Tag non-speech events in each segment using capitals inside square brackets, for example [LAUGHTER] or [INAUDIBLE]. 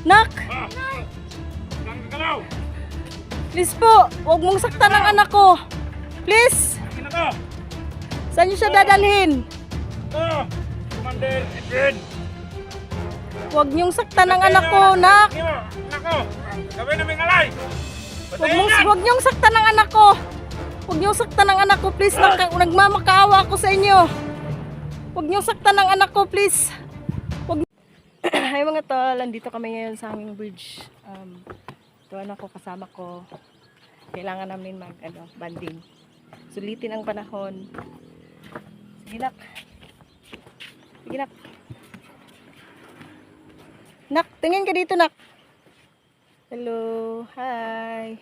Nak, please po, huwag mong saktan ang anak ko. Please, saan niyo siya dadalhin? Commander Edwin! Huwag niyong saktan ang anak ko, nak. Anak! Gawin namin alay! Huwag mong, huwag niyong saktan ang anak ko. Huwag niyong saktan ang anak ko, please. Nag, nagmamakaawa ako sa inyo. Huwag niyong saktan ang anak ko, please. Tol, andito kami ngayon sa aming bridge. Um, ito anak ko, kasama ko. Kailangan namin mag, ano, banding. Sulitin ang panahon. Sige nak. Sige nak. Nak, tingin ka dito nak. Hello, hi.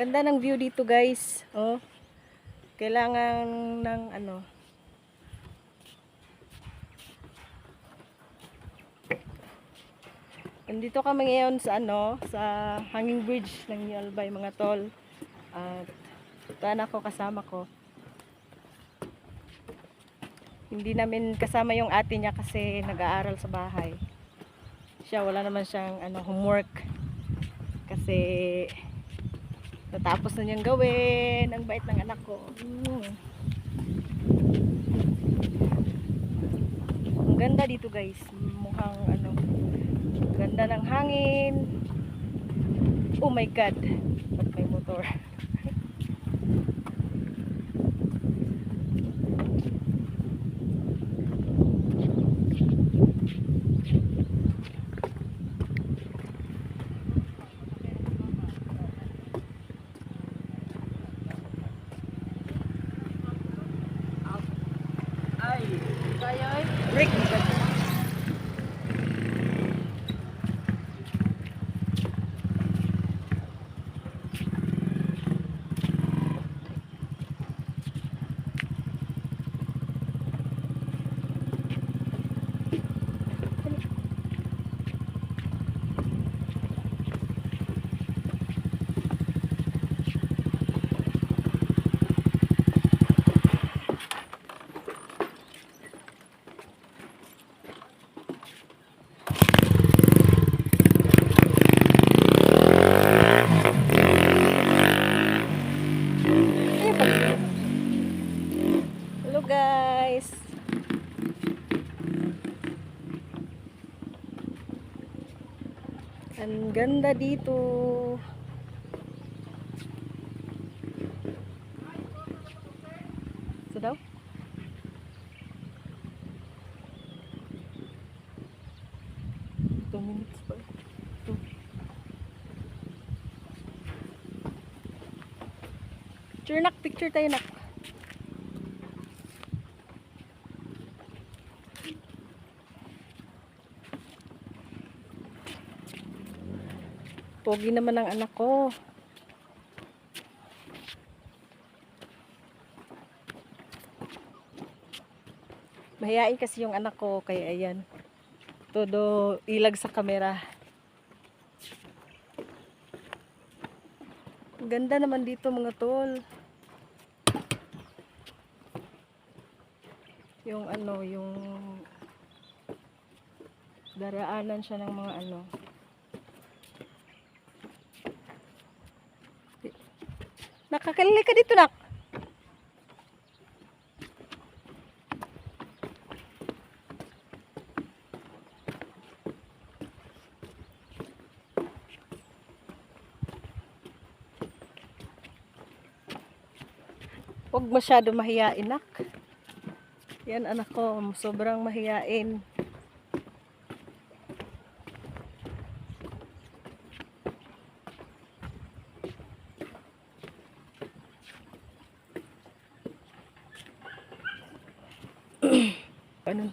Ganda ng view dito guys. Oh. Kailangan ng ano. Nandito kami ngayon sa ano, sa hanging bridge ng New Albay mga tol. At ito anak ko kasama ko. Hindi namin kasama yung ate niya kasi nag-aaral sa bahay. Siya wala naman siyang ano homework kasi natapos na niyang gawin ang bait ng anak ko Mm. ang ganda dito guys mukhang ganda ng hangin. Oh my god ba't may motor break Ayun pala. Hello guys. Ang ganda dito. So daw? Two minutes pa. Two. Picture tayo nak. Pogi naman ang anak ko. Mahihain kasi yung anak ko, kaya ayan. Todo ilag sa kamera. Ganda naman dito mga tol. Yung ano, yung daraanan siya ng mga ano. Nakakalili ka dito, nak. Huwag masyado mahiyain, nak. Yan, anak ko. Sobrang mahiyain. Ano?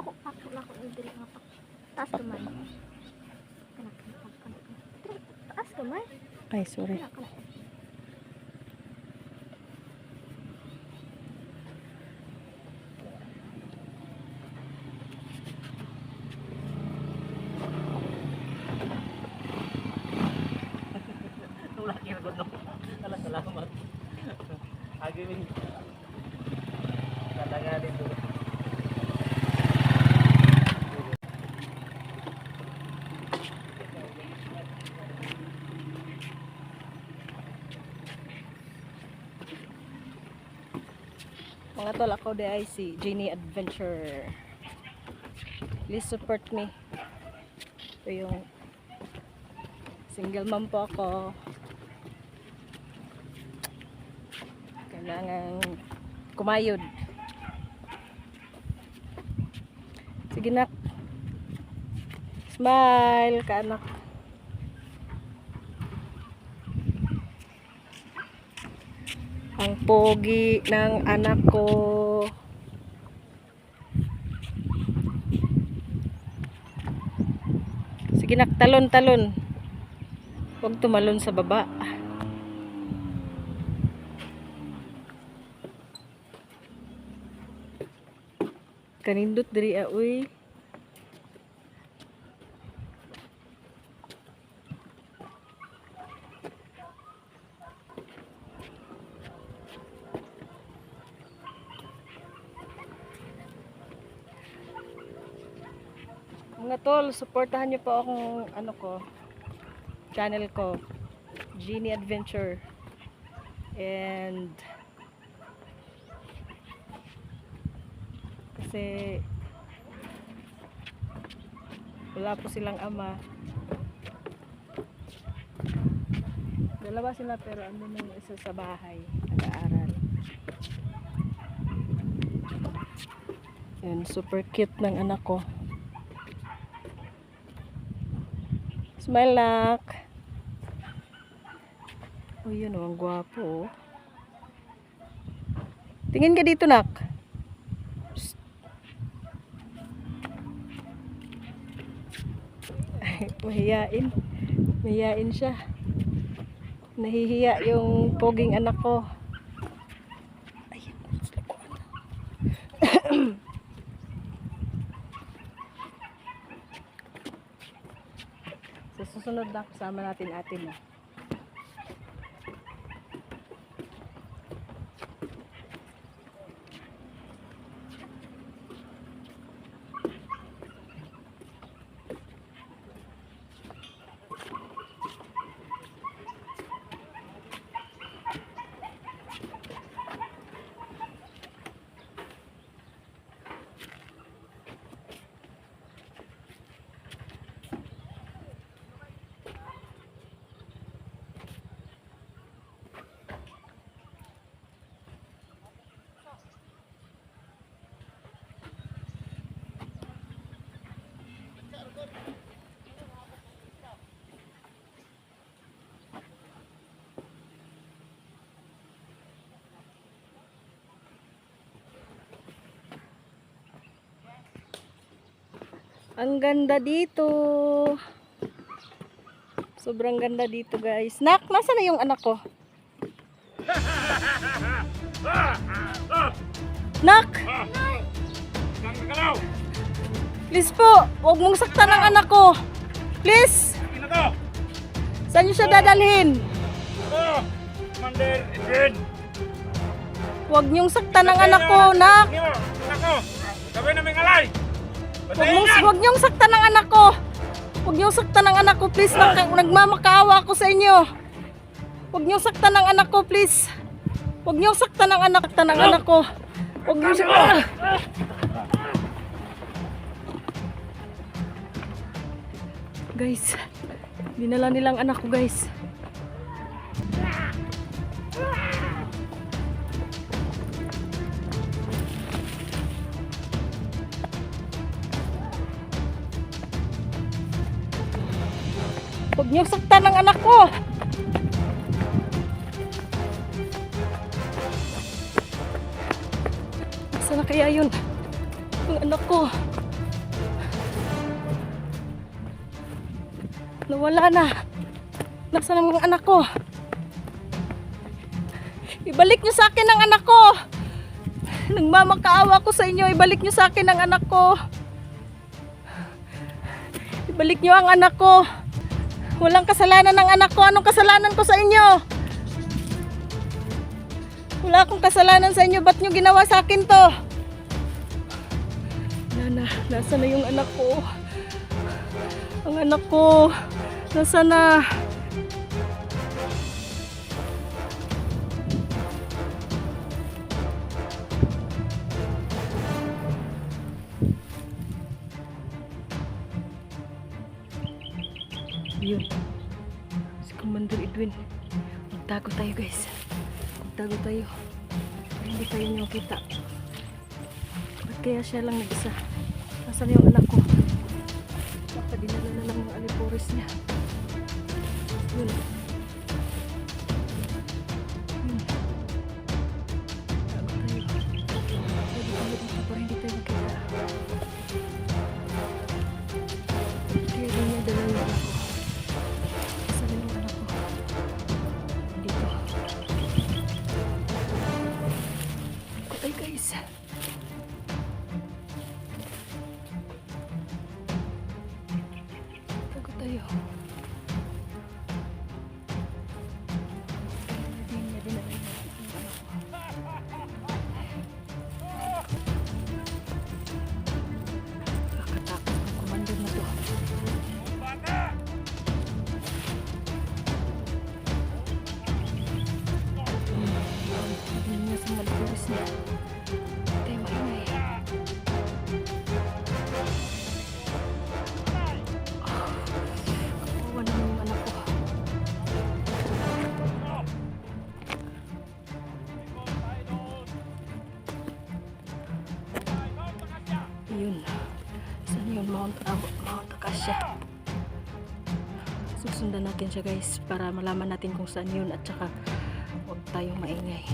Ako, ako, ako, ako. Taas ka man. Anak, anak, anak. Taas ka man. Ay, sorry. Anak, anak. Tol, ako di ay si Genie Adventure. Please support me. Ito yung single mom po ako. Kailangan kumayod. Sige nak. Smile ka anak. Ang pogi ng anak ko. Sige nak, talon, talon. Huwag tumalon sa baba. Kanindot diri ah, tol, supportahan niyo po akong ano ko, channel ko, Genie Adventure. And kasi wala po silang ama. Dalawa sila pero ano na yung isa sa bahay, nag-aaral. Yan, super cute ng anak ko. Nak. Oh, yun oh, ang gwapo. oh. Tingin ka dito, nak. Psst. [LAUGHS] Ay, mahiyain. Mahiyain siya. Nahihiya yung poging anak ko. Ayun, sa likuan. Sa susunod na kasama natin atin na. Ang ganda dito. Sobrang ganda dito, guys. Nak, nasa na yung anak ko? Nak, please po, huwag mong saktan ang anak ko. Please, na saan niyo siya dadalhin? Huwag niyong saktan ang anak ko, nak. Anak ko! Gawin namin alay! Huwag, mong, huwag niyong saktan ang anak ko. Huwag niyong saktan ang anak ko, please. Nag, nagmamakaawa ako sa inyo. Huwag niyong saktan ang anak ko, please. Huwag niyong saktan ang anak, saktan ang anak ko. Huwag niyong saktan. Guys, dinala nilang anak ko, guys. Niyong saktan ang anak ko. Saan na kaya yun? Ang anak ko. Nawala na. Nasaan ang mga anak ko? Ibalik niyo sa akin ang anak ko. Nagmamakaawa ko sa inyo. Ibalik niyo sa akin ang anak ko. Ibalik niyo ang anak ko. Walang kasalanan ng anak ko. Anong kasalanan ko sa inyo? Wala akong kasalanan sa inyo. Ba't nyo ginawa sa akin to? Nana, nasa na yung anak ko? Ang anak ko. Nasa na? Yun. Si Commander Edwin. Magtago tayo guys. Magtago tayo. Hindi tayo niyo kita. Ba't kaya siya lang nag-isa? Nasaan yung anak ko? Baka dinala na lang ng alipores niya. Acacia. Susundan natin siya guys para malaman natin kung saan yun at saka huwag tayong maingay.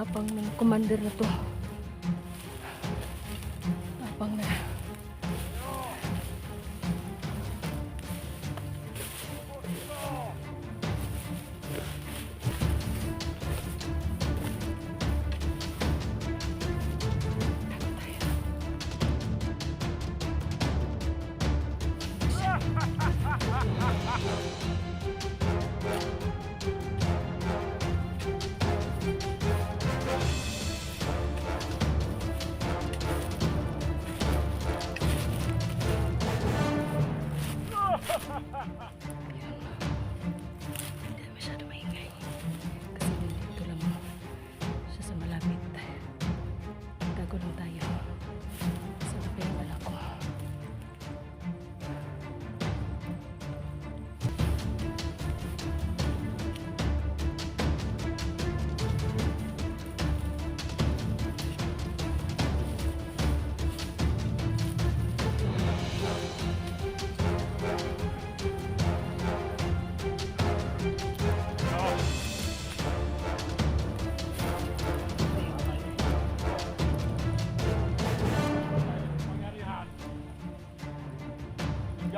Sobrang tapang ng commander na to.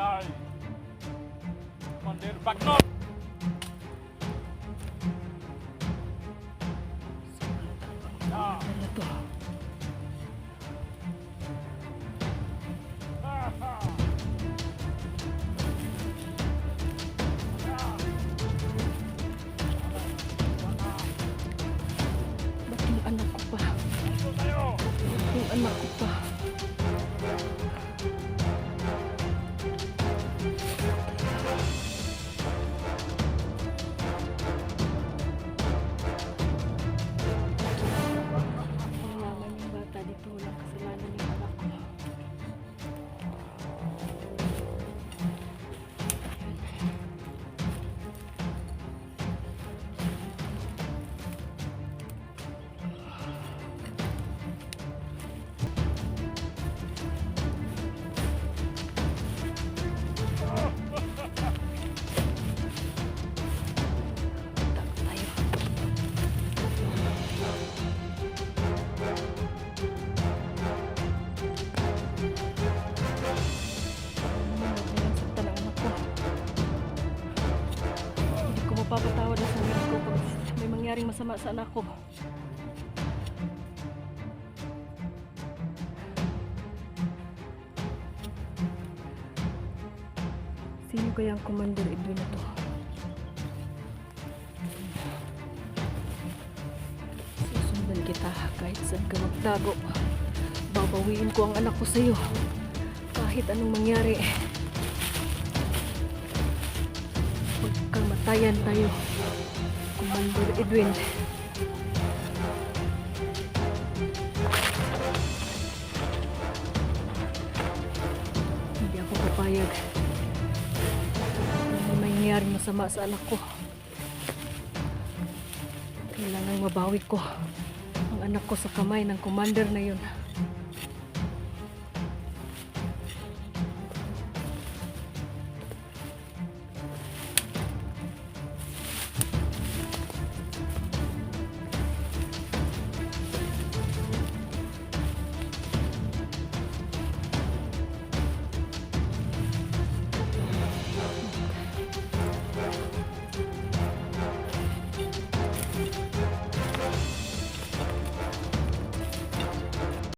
Come on, dude. Back up. Masama sa anak ko. Sino kaya ang Commander Edwin na to? Susundan kita kahit saan ka magtago. Babawiin ko ang anak ko sa'yo. Kahit anong mangyari. Magkamatayan tayo. Commander Edwin. Hindi ako papayag. na May mangyayari masama sa anak ko. Kailangang mabawi ko ang anak ko sa kamay ng commander na yun.